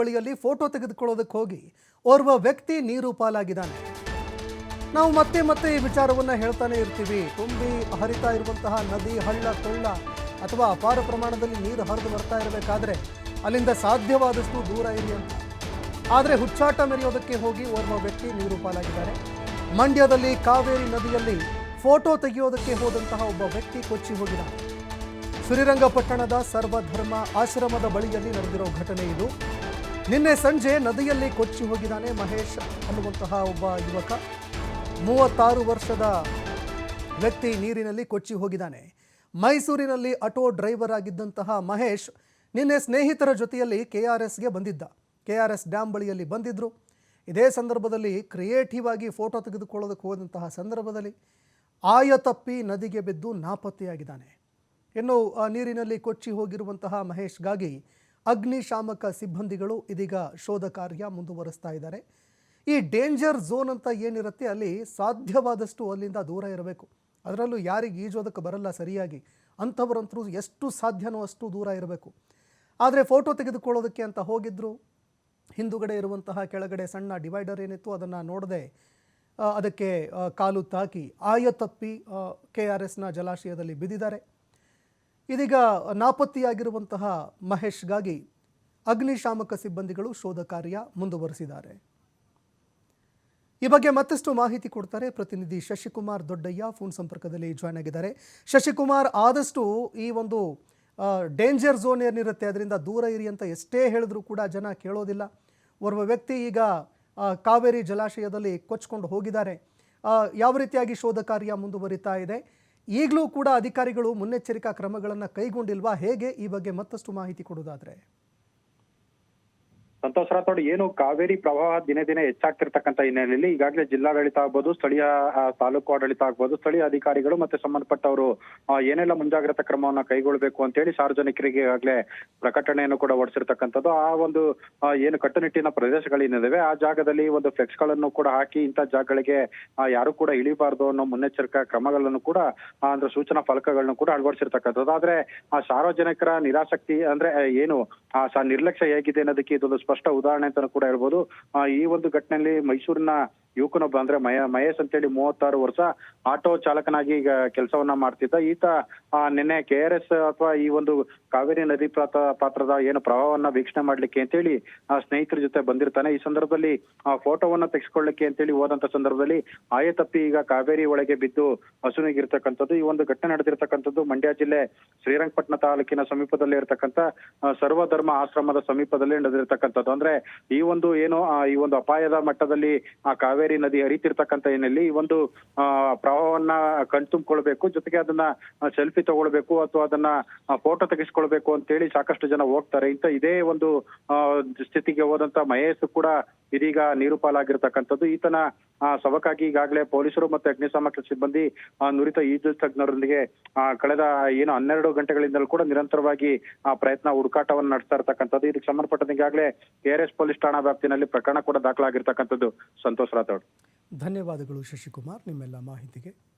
ಬಳಿಯಲ್ಲಿ ಫೋಟೋ ತೆಗೆದುಕೊಳ್ಳೋದಕ್ಕೆ ಹೋಗಿ ಓರ್ವ ವ್ಯಕ್ತಿ ನೀರು ಪಾಲಾಗಿದ್ದಾನೆ. ನಾವು ಮತ್ತೆ ಮತ್ತೆ ಈ ವಿಚಾರವನ್ನ ಹೇಳ್ತಾನೆ ಇರ್ತೀವಿ. ತುಂಬಿ ಹರಿತಾ ಇರುವಂತಹ ನದಿ, ಹಳ್ಳ, ಕೊಳ್ಳ ಅಥವಾ ಅಪಾರ ಪ್ರಮಾಣದಲ್ಲಿ ನೀರು ಹರಿದು ಬರ್ತಾ ಇರಬೇಕಾದ್ರೆ ಅಲ್ಲಿಂದ ಸಾಧ್ಯವಾದಷ್ಟು ದೂರ ಇರಿ ಅಂತ. ಆದರೆ ಹುಚ್ಚಾಟ ಮೆರೆಯೋದಕ್ಕೆ ಹೋಗಿ ಓರ್ವ ವ್ಯಕ್ತಿ ನೀರು ಪಾಲಾಗಿದ್ದಾರೆ ಮಂಡ್ಯದಲ್ಲಿ ಕಾವೇರಿ ನದಿಯಲ್ಲಿ ಫೋಟೋ ತೆಗೆಯೋದಕ್ಕೆ ಹೋದಂತಹ ಒಬ್ಬ ವ್ಯಕ್ತಿ ಕೊಚ್ಚಿ ಹೋಗಿದ ಶ್ರೀರಂಗಪಟ್ಟಣದ ಸರ್ವಧರ್ಮ ಆಶ್ರಮದ ಬಳಿಯಲ್ಲಿ ನಡೆದಿರೋ ಘಟನೆ ಇದು. ನಿನ್ನೆ ಸಂಜೆ ನದಿಯಲ್ಲಿ ಕೊಚ್ಚಿ ಹೋಗಿದ್ದಾನೆ ಮಹೇಶ್ ಅನ್ನುವಂತಹ ಒಬ್ಬ ಯುವಕ. ಮೂವತ್ತಾರು ವರ್ಷದ ವ್ಯಕ್ತಿ ನೀರಿನಲ್ಲಿ ಕೊಚ್ಚಿ ಹೋಗಿದ್ದಾನೆ. ಮೈಸೂರಿನಲ್ಲಿ ಆಟೋ ಡ್ರೈವರ್ ಆಗಿದ್ದಂತಹ ಮಹೇಶ್ ನಿನ್ನೆ ಸ್ನೇಹಿತರ ಜೊತೆಯಲ್ಲಿ ಕೆ ಆರ್ ಎಸ್ಗೆ ಬಂದಿದ್ದ. ಕೆ ಆರ್ ಎಸ್ ಡ್ಯಾಮ್ ಬಳಿಯಲ್ಲಿ ಬಂದಿದ್ದರು ಇದೇ ಸಂದರ್ಭದಲ್ಲಿ ಕ್ರಿಯೇಟಿವ್ ಆಗಿ ಫೋಟೋ ತೆಗೆದುಕೊಳ್ಳೋದಕ್ಕೆ ಹೋದಂತಹ ಸಂದರ್ಭದಲ್ಲಿ ಆಯ ತಪ್ಪಿ ನದಿಗೆ ಬಿದ್ದು ನಾಪತ್ತೆಯಾಗಿದ್ದಾನೆ. ಇನ್ನು ನೀರಿನಲ್ಲಿ ಕೊಚ್ಚಿ ಹೋಗಿರುವಂತಹ ಮಹೇಶ್ಗಾಗಿ ಅಗ್ನಿಶಾಮಕ ಸಿಬ್ಬಂದಿಗಳು ಇದೀಗ ಶೋಧ ಕಾರ್ಯ ಮುಂದುವರಿಸ್ತಾ ಇದ್ದಾರೆ. ಈ ಡೇಂಜರ್ ಝೋನ್ ಅಂತ ಏನಿರುತ್ತೆ ಅಲ್ಲಿ ಸಾಧ್ಯವಾದಷ್ಟು ಅಲ್ಲಿಂದ ದೂರ ಇರಬೇಕು. ಅದರಲ್ಲೂ ಯಾರಿಗೆ ಈಜೋದಕ್ಕೆ ಬರಲ್ಲ ಸರಿಯಾಗಿ. ಅಂಥವರಂತರೂ ಎಷ್ಟು ಸಾಧ್ಯನೋ ಅಷ್ಟು ದೂರ ಇರಬೇಕು. ಆದರೆ ಫೋಟೋ ತೆಗೆದುಕೊಳ್ಳೋದಕ್ಕೆ ಅಂತ ಹೋಗಿದ್ದರು ಹಿಂದುಗಡೆ ಇರುವಂತಹ ಕೆಳಗಡೆ ಸಣ್ಣ ಡಿವೈಡರ್ ಏನಿತ್ತು ಅದನ್ನು ನೋಡದೆ ಅದಕ್ಕೆ ಕಾಲು ತಾಕಿ ಆಯ ತಪ್ಪಿ ಕೆ ಆರ್ ಎಸ್ನ ಜಲಾಶಯದಲ್ಲಿ ಬಿದ್ದಿದ್ದಾರೆ. ಇದೀಗ ನಾಪತ್ತೆಯಾಗಿರುವಂತಹ ಮಹೇಶ್ಗಾಗಿ ಅಗ್ನಿಶಾಮಕ ಸಿಬ್ಬಂದಿಗಳು ಶೋಧ ಕಾರ್ಯ ಮುಂದುವರೆಸಿದ್ದಾರೆ. ಈ ಬಗ್ಗೆ ಮತ್ತಷ್ಟು ಮಾಹಿತಿ ಕೊಡ್ತಾರೆ ಪ್ರತಿನಿಧಿ ಶಶಿಕುಮಾರ್ ದೊಡ್ಡಯ್ಯ, ಫೋನ್ ಸಂಪರ್ಕದಲ್ಲಿ ಜಾಯ್ನ್ ಆಗಿದ್ದಾರೆ. ಶಶಿಕುಮಾರ್, ಆದಷ್ಟು ಈ ಒಂದು ಡೇಂಜರ್ ಝೋನ್ ಏನಿರುತ್ತೆ ಅದರಿಂದ ದೂರ ಇರಿ ಅಂತ ಎಷ್ಟೇ ಹೇಳಿದ್ರೂ ಕೂಡ ಜನ ಕೇಳೋದಿಲ್ಲ. ಓರ್ವ ವ್ಯಕ್ತಿ ಈಗ ಕಾವೇರಿ ಜಲಾಶಯದಲ್ಲಿ ಕೊಚ್ಕೊಂಡು ಹೋಗಿದ್ದಾರೆ. ಯಾವ ರೀತಿಯಾಗಿ ಶೋಧ ಕಾರ್ಯ ಮುಂದುವರಿತಾ ಇದೆ? ಈಗಲೂ ಕೂಡ ಅಧಿಕಾರಿಗಳು ಮುನ್ನೆಚ್ಚರಿಕಾ ಕ್ರಮಗಳನ್ನು ಕೈಗೊಂಡಿಲ್ವಾ? ಹೇಗೆ? ಈ ಬಗ್ಗೆ ಮತ್ತಷ್ಟು ಮಾಹಿತಿ ಕೊಡೋದಾದ್ರೆ ಸಂತೋಷ್ ರಾಥೋಡ್ ಏನು ಕಾವೇರಿ ಪ್ರವಾಹ ದಿನೇ ದಿನೇ ಹೆಚ್ಚಾಗ್ತಿರ್ತಕ್ಕಂಥ ಹಿನ್ನೆಲೆಯಲ್ಲಿ ಈಗಾಗಲೇ ಜಿಲ್ಲಾಡಳಿತ ಆಗ್ಬೋದು, ಸ್ಥಳೀಯ ತಾಲೂಕು ಆಡಳಿತ ಆಗ್ಬೋದು, ಸ್ಥಳೀಯ ಅಧಿಕಾರಿಗಳು ಮತ್ತೆ ಸಂಬಂಧಪಟ್ಟವರು ಏನೆಲ್ಲ ಮುಂಜಾಗ್ರತಾ ಕ್ರಮವನ್ನ ಕೈಗೊಳ್ಳಬೇಕು ಅಂತೇಳಿ ಸಾರ್ವಜನಿಕರಿಗೆ ಈಗಾಗಲೇ ಪ್ರಕಟಣೆಯನ್ನು ಕೂಡ ಹೊರಡಿಸಿರ್ತಕ್ಕಂಥದ್ದು ಆ ಒಂದು ಏನು ಕಟ್ಟುನಿಟ್ಟಿನ ಪ್ರದೇಶಗಳೇನಿದಾವೆ ಆ ಜಾಗದಲ್ಲಿ ಒಂದು ಫ್ಲೆಕ್ಸ್ಗಳನ್ನು ಕೂಡ ಹಾಕಿ ಇಂಥ ಜಾಗಗಳಿಗೆ ಯಾರು ಕೂಡ ಇಳಿಬಾರ್ದು ಅನ್ನೋ ಮುನ್ನೆಚ್ಚರಿಕಾ ಕ್ರಮಗಳನ್ನು ಕೂಡ ಅಂದ್ರೆ ಸೂಚನಾ ಫಲಕಗಳನ್ನು ಕೂಡ ಅಳವಡಿಸಿರ್ತಕ್ಕಂಥದ್ದು. ಆದ್ರೆ, ಆ ಸಾರ್ವಜನಿಕರ ನಿರಾಸಕ್ತಿ ಅಂದ್ರೆ ಏನು, ಆ ನಿರ್ಲಕ್ಷ್ಯ ಹೇಗಿದೆ ಅನ್ನೋದಕ್ಕೆ ಇದೊಂದು ಸ್ಪಷ್ಟ ಉದಾಹರಣೆ ಅಂತ ಕೂಡ ಹೇಳ್ಬೋದು. ಈ ಒಂದು ಘಟನೆಯಲ್ಲಿ ಮೈಸೂರಿನ ಯುವಕನೊಬ್ಬ ಅಂದ್ರೆ ಮಯ, ಮಹೇಶ್ ಅಂತೇಳಿ ಮೂವತ್ತಾರು ವರ್ಷ ಆಟೋ ಚಾಲಕನಾಗಿ ಈಗ ಕೆಲಸವನ್ನ ಮಾಡ್ತಿದ್ದ. ಈತ ನಿನ್ನೆ ಕೆ ಆರ್ ಎಸ್ ಅಥವಾ ಈ ಒಂದು ಕಾವೇರಿ ನದಿ ಪಾತ್ರ, ಪಾತ್ರದ ಏನು ಪ್ರವಾಹವನ್ನ ವೀಕ್ಷಣೆ ಮಾಡ್ಲಿಕ್ಕೆ ಅಂತೇಳಿ, ಆ, ಸ್ನೇಹಿತರ ಜೊತೆ ಬಂದಿರ್ತಾನೆ. ಈ ಸಂದರ್ಭದಲ್ಲಿ, ಆ, ಫೋಟೋವನ್ನ ತೆಗೆಸ್ಕೊಳ್ಳಿಕ್ಕೆ ಅಂತೇಳಿ ಹೋದಂತ ಸಂದರ್ಭದಲ್ಲಿ ಆಯ ತಪ್ಪಿ ಈಗ ಕಾವೇರಿ ಒಳಗೆ ಬಿದ್ದು ಹಸುನಿಗಿರ್ತಕ್ಕಂಥದ್ದು ಈ ಒಂದು ಘಟನೆ ನಡೆದಿರ್ತಕ್ಕಂಥದ್ದು ಮಂಡ್ಯ ಜಿಲ್ಲೆ ಶ್ರೀರಂಗಪಟ್ಟಣ ತಾಲೂಕಿನ ಸಮೀಪದಲ್ಲಿ ಇರತಕ್ಕಂತ ಸರ್ವಧರ್ಮ ಆಶ್ರಮದ ಸಮೀಪದಲ್ಲಿ ನಡೆದಿರ್ತಕ್ಕಂಥದ್ದು. ಅಂದ್ರೆ ಈ ಒಂದು ಏನು ಈ ಒಂದು ಅಪಾಯದ ಮಟ್ಟದಲ್ಲಿ ಆ ಕಾವೇರಿ ನದಿ ಹರಿತಿರ್ತಕ್ಕಂಥ ಏನಲ್ಲಿ ಈ ಒಂದು ಪ್ರವಾಹವನ್ನ ಕಣ್ತುಂಬಿಕೊಳ್ಬೇಕು, ಜೊತೆಗೆ ಅದನ್ನ ಸೆಲ್ಫಿ ತಗೊಳ್ಬೇಕು ಅಥವಾ ಅದನ್ನ ಫೋಟೋ ತೆಗೆಸ್ಕೊಳ್ಬೇಕು ಅಂತೇಳಿ ಸಾಕಷ್ಟು ಜನ ಹೋಗ್ತಾರೆ. ಇಂತ ಇದೇ ಒಂದು ಸ್ಥಿತಿಗೆ ಹೋದಂತ ಮಹೇಶ್ ಕೂಡ ಇದೀಗ ನೀರು ಪಾಲಾಗಿರ್ತಕ್ಕಂಥದ್ದು ಈತನ ಶವಕ್ಕಾಗಿ ಈಗಾಗಲೇ ಪೊಲೀಸರು ಮತ್ತೆ ಅಗ್ನಿಶಾಮಕ ಸಿಬ್ಬಂದಿ ನುರಿತ ಈಜು ತಜ್ಞರೊಂದಿಗೆ ಕಳೆದ, ಏನು, ಹನ್ನೆರಡು ಗಂಟೆಗಳಿಂದಲೂ ಕೂಡ ನಿರಂತರವಾಗಿ, ಆ, ಪ್ರಯತ್ನ ಹುಡುಕಾಟವನ್ನು ನಡೆಸ್ತಾ ಇರ್ತಕ್ಕಂಥದ್ದು. ಇದಕ್ಕೆ ಸಂಬಂಧಪಟ್ಟಂತೆ ಈಗಾಗಲೇ ಎಸ್ ಪೊಲೀಸ್ ಠಾಣಾ ವ್ಯಾಪ್ತಿನಲ್ಲಿ ಪ್ರಕರಣ ಕೂಡ ದಾಖಲಾಗಿರ್ತಕ್ಕಂಥದ್ದು. ಸಂತೋಷ್ ರಾಥೋಡ್. ಧನ್ಯವಾದಗಳು ಶಶಿಕುಮಾರ್. ನಿಮ್ಮೆಲ್ಲ ಮಾಹಿತಿಗೆ